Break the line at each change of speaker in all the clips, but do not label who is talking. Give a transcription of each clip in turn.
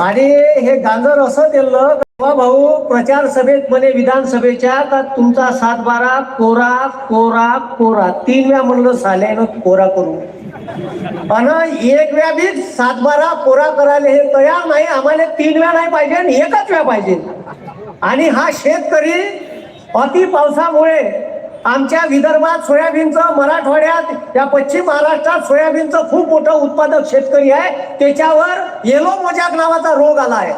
आणि हे गांजर असं दिलं का भाऊ प्रचार सभेत म्हणे विधानसभेच्या का तुमचा सातबारा कोरा कोरा कोरा तीन वेळा म्हणलं साल्यानं कोरा करू. आणि एक वेळा बी सातबारा कोरा करायला हे तयार नाही आम्हाला तीन वेळा नाही पाहिजे आणि एकच वेळा पाहिजे. आणि हा शेतकरी अति पावसामुळे आमच्या विदर्भात सोयाबीनचं मराठवाड्यात या पश्चिम महाराष्ट्रात सोयाबीनचं खूप मोठं उत्पादक शेतकरी आहे. त्याच्यावर येलो मोजाक नावाचा रोग आला आहे.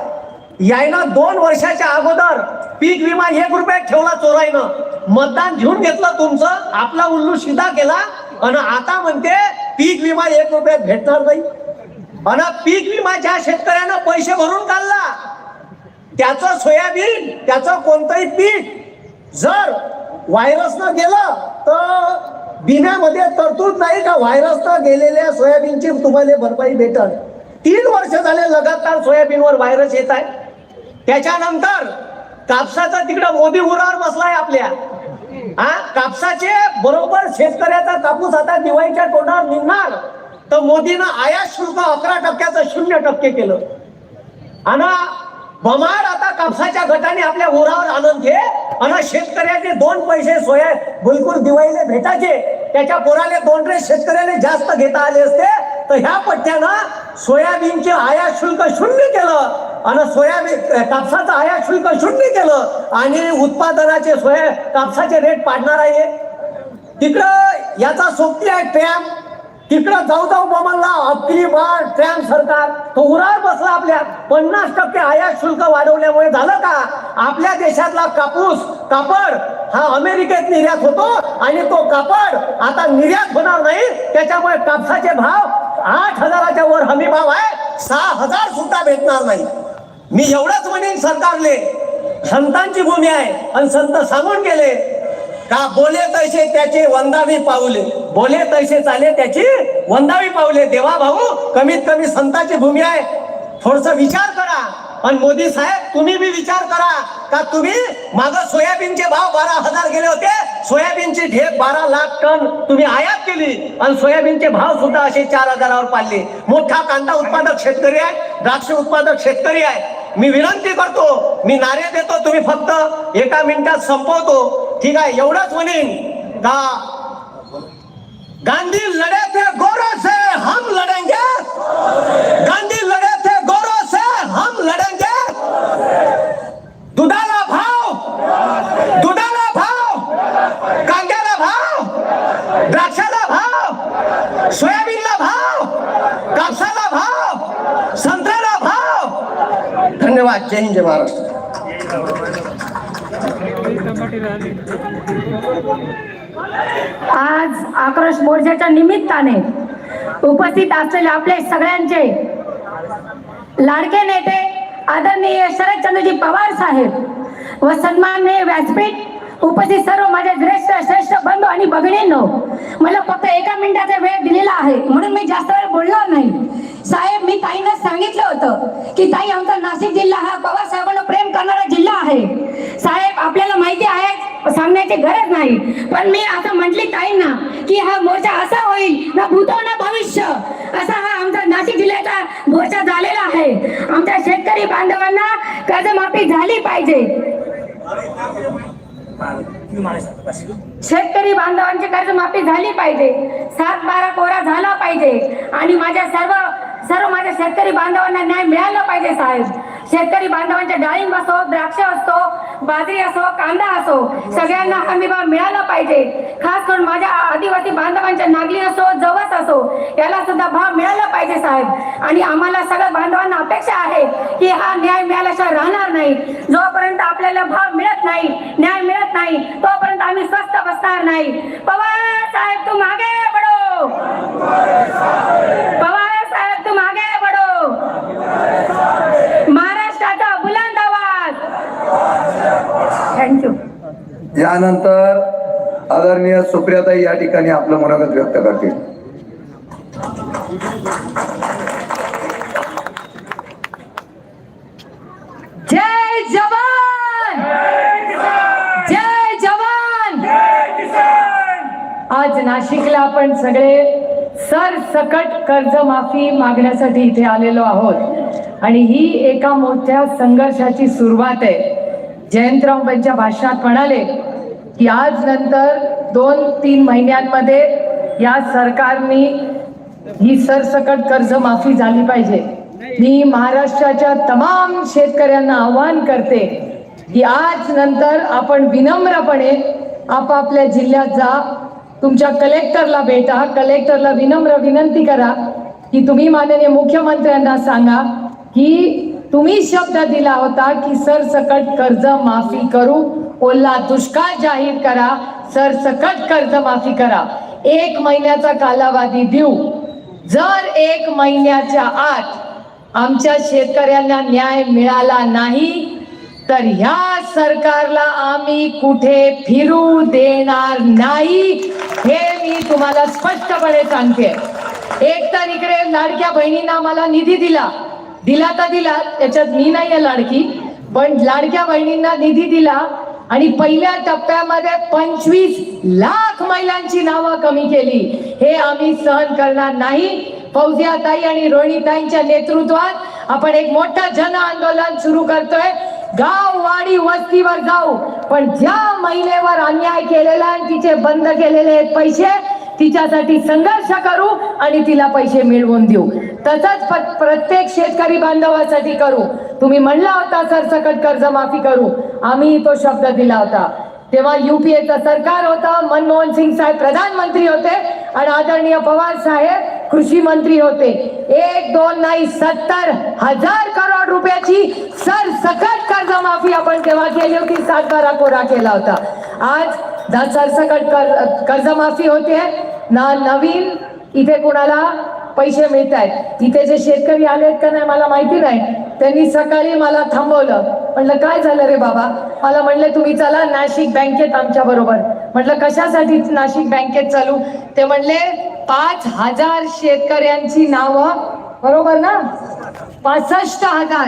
यायनं दोन वर्षाच्या अगोदर पीक विमा एक रुपयात ठेवला चोरायनं मतदान घेऊन घेतलं तुमचं आपला उल्लू सिधा केला आणि आता म्हणते पीक विमा एक रुपयात भेटणार नाही. आणि पीक विमा ज्या शेतकऱ्यानं पैसे भरून काढला त्याचं सोयाबीन त्याचं कोणतंही पीक जर व्हायरसनं गेलं तर बिन्यामध्ये तरतूद नाही का? व्हायरसनं गेलेल्या सोयाबीनची तुम्हाला भरपाई भेटल. तीन वर्ष झाले लगातार सोयाबीनवर व्हायरस येत आहे. त्याच्यानंतर कापसाचा तिकडं मोदी उरावर बसलाय आपल्या. हा? कापसाचे बरोबर शेतकऱ्याचा कापूस आता दिवाळीच्या तोंडावर निघणार. तर मोदीनं आयात शुल्क अकरा टक्क्याचं शून्य टक्के केलं. आणि बमाड आता कापसाच्या गटाने आपल्या उरावर आनंद घे. आणि शेतकऱ्याचे दोन पैसे सोया गुलकुल दिवाळीला भेटायचे. त्याच्या पोराले दोन रेट शेतकऱ्याने जास्त घेता आले असते. तर ह्या पट्ट्यानं सोयाबीनचे आयात शुल्क शून्य केलं. आणि सोयाबीन कापसाचं आयात शुल्क शून्य केलं. आणि उत्पादनाचे सोया कापसाचे रेट पाडणार आहे. तिकडं याचा सोबती आहे ट्रॅम. तिकडं जाऊ जाऊ बोमाला आपली बाळ ट्रॅम सरकार. तो उरार बसला आपल्या. पन्नास टक्के आयात शुल्क वाढवल्यामुळे झालं का? आपल्या देशातला कापूस कापड हा अमेरिकेत निर्यात होतो आणि तो कापड आता निर्यात होणार नाही. त्याच्यामुळे कापसाचे भाव आठ हजाराच्या वर हमी भाव आहे. सहा हजार सुद्धा भेटणार नाही. मी एवढंच म्हणेन सरकारले. संतांची भूमी आहे. आणि संत सांगून गेले का बोले तैसे त्याचे वंदावी पावले बोले तैसे चाले त्याची वंदावी पावले देवा भाऊ कमीत कमी संताची भूमी आहे. थोडस विचार करा. आणि मोदी साहेब तुम्ही बी विचार करा. का तुम्ही माग सोयाबीनचे भाव बारा हजार गेले होते? सोयाबीनची ढेप बारा लाख टन तुम्ही आयात केली. आणि सोयाबीनचे भाव सुद्धा असे चार हजारावर पाडले. मोठा कांदा उत्पादक शेतकरी आहे. द्राक्ष उत्पादक शेतकरी आहे. मी विनंती करतो मी नारे देतो तुम्ही फक्त एका मिनिटात संपवतो. ठीक आहे एवढंच म्हणेन का गांधी लढे थे गौरव से हम लढेंगे गांधी लढे थे गौरव से हम लढेंगे दुधाला भाव दुधाला भाव कांद्याला भाव द्राक्षाला भाव सोयाबीनला भाव कापसाला भाव संत्र्याला भाव धन्यवाद. जय हिंद जय महाराष्ट्र.
आज आक्रोश मोर्चाच्या निमित्ताने उपस्थित असलेले आपले सगळ्यांचे लाडके नेते आदरणीय शरदचंद्रजी पवार साहेब व सन्माननीय व्यासपीठ उपस्थित सर्व माझे श्रेष्ठ श्रेष्ठ बंधू आणि भगिनींनो मला फक्त एका मिनिटाचा वेळ दिलेला आहे. म्हणून मी जास्त वेळ बोलणार नाही. साहेब मी ताईंना सांगितलं होतं की ताई आमचा नाशिक जिल्हा हा पवार साहेबांना प्रेम करणारा जिल्हा आहे. साहेब आपल्याला माहिती आहे सांगण्याची गरज नाही. पण मी असं म्हटली ताईंना की हा मोर्चा असा होईल ना भूतो ना भविष्य. असा हा आमचा नाशिक जिल्ह्याचा मोर्चा झालेला आहे. आमच्या शेतकरी बांधवांना कर्जमाफी झाली पाहिजे. शेतकरी बांधवांची कर्जमाफी झाली पाहिजे. सात बारा कोरा झाला पाहिजे. आणि माझ्या सर्व सर्व माझ्या शेतकरी बांधवांना न्याय मिळाला पाहिजे साहेब. शेतकरी बांधवांच्या डाळिंब असो द्राक्ष असो बाजरी असो कांदा असो सगळ्यांना हमी भाव मिळाला पाहिजे. खास करून माझ्या आदिवासी बांधवांच्या नागली असो जवस असो याला सुद्धा भाव मिळाला पाहिजे साहेब. आणि आम्हाला सगळ्या बांधवांना अपेक्षा आहे की हा न्याय मिळाल्याशिवाय राहणार नाही. जोपर्यंत आपल्याला भाव मिळत नाही न्याय नाही. तोपर्यंत आम्ही स्वस्त बसणार नाही. पवार साहेब तुम आगे बढो पवार साहेब तुम आगे बढो महाराष्ट्राचा बुलंद आवाज. थँक्यू
यानंतर आदरणीय सुप्रियाताई या ठिकाणी आपलं मनोगत व्यक्त करतील.
जय जवान जय जवान आज नाशिकला आपण सगळे सरसकट कर्जमाफी मागण्यासाठी इथे आलेलो आहोत.
आणि ही एका मोठ्या संघर्षाची सुरुवात आहे. जयंतराव यांच्या भाषणात म्हणाले की आज नंतर दोन तीन महिन्यांमध्ये या सरकारनी ही सरसकट कर्ज माफी झाली पाहिजे. मी महाराष्ट्राच्या तमाम शेतकऱ्यांना आवाहन करते की आज नंतर आपण विनम्रपणे आपापल्या जिल्ह्यात जा तुमच्या कलेक्टरला भेटा कलेक्टरला विनम्र विनंती करा की तुम्ही माननीय मुख्यमंत्र्यांना सांगा की तुम्ही शब्द दिला होता की सरसकट कर्ज माफी करू. ओला दुष्काळ जाहीर करा. सरसकट कर्ज माफी करा. एक महिन्याचा कालावधी देऊ. जर एक महिन्याच्या आत आमच्या शेतकऱ्यांना न्याय मिळाला नाही तर ह्या सरकारला आम्ही कुठे फिरू देणार नाही हे मी तुम्हाला स्पष्टपणे सांगते. एक तर इकडे लाडक्या बहिणींना मला निधी दिला. दिला तर दिला त्याच्यात मी नाहीये लाडकी पण लाडक्या बहिणींना निधी दिला आणि पहिल्या टप्प्यामध्ये पंचवीस लाख महिलांची नावं कमी केली. हे आम्ही सहन करणार नाही. फौजियाताई आणि रोहिणीताईंच्या नेतृत्वात आपण एक मोठं जन आंदोलन सुरू करतोय. गाव वाडी वस्तीवर जाऊ. पण ज्या महिलेवर अन्याय केलेला आणि तिचे बंद केलेले आहेत पैसे तिच्यासाठी संघर्ष करू आणि तिला पैसे मिळवून देऊ. तसंच प्रत्येक शेतकरी बांधवासाठी करू. तुम्ही म्हणला होता सरसकट कर्ज माफी करू. आम्ही तो शब्द दिला होता. तेव्हा युपीएचं सरकार होतं मनमोहन सिंग साहेब प्रधानमंत्री होते. आणि आदरणीय पवार साहेब कृषी मंत्री होते. एक दोन नाही सत्तर हजार करोड रुपयाची सरसकट कर्जमाफी आपण तेव्हा केली होती. सातबारा कोरा केला होता. आज जर सरसकट कर कर्जमाफी होते. ना नवीन इथे कोणाला पैसे मिळत आहेत इथे जे शेतकरी आलेत का नाही मला माहिती नाही. त्यांनी सकाळी मला थांबवलं. म्हणलं काय झालं रे बाबा? मला म्हणले तुम्ही चला नाशिक बँकेत आमच्या बरोबर. म्हटलं कशासाठी नाशिक बँकेत चालू? ते म्हणले पाच हजार शेतकऱ्यांची नावं बरोबर ना? पासष्ट हजार.